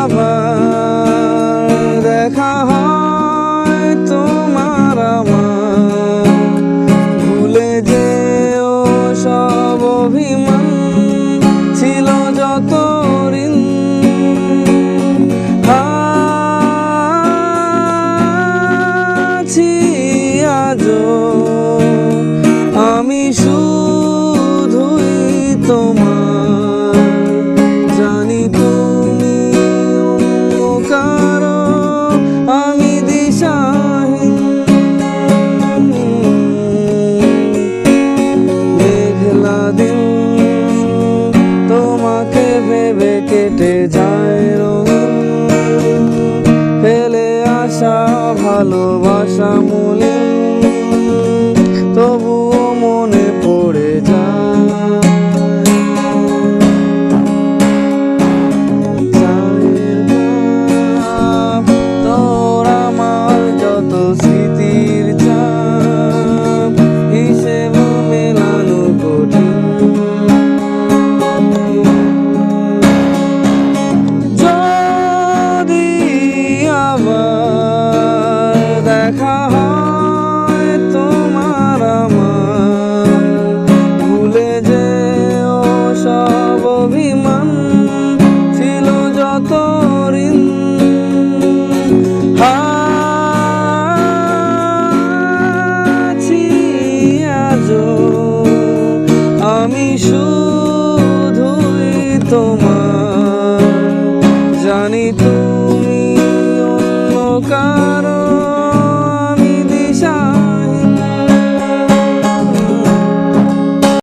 আবার দেখা হয় তোমার আমার। ভুলে ও সব অভিমান ছিল যত ঋণ আছি আজ আমি শুধুই তোমার ফেলে আসা ভালোবাসা মূলে দেখা হয় তোমার আমার। ভুলে যে ও সব অভিমান ছিল যত ঋণ আমি শুধুই তোমার। জানি তুমি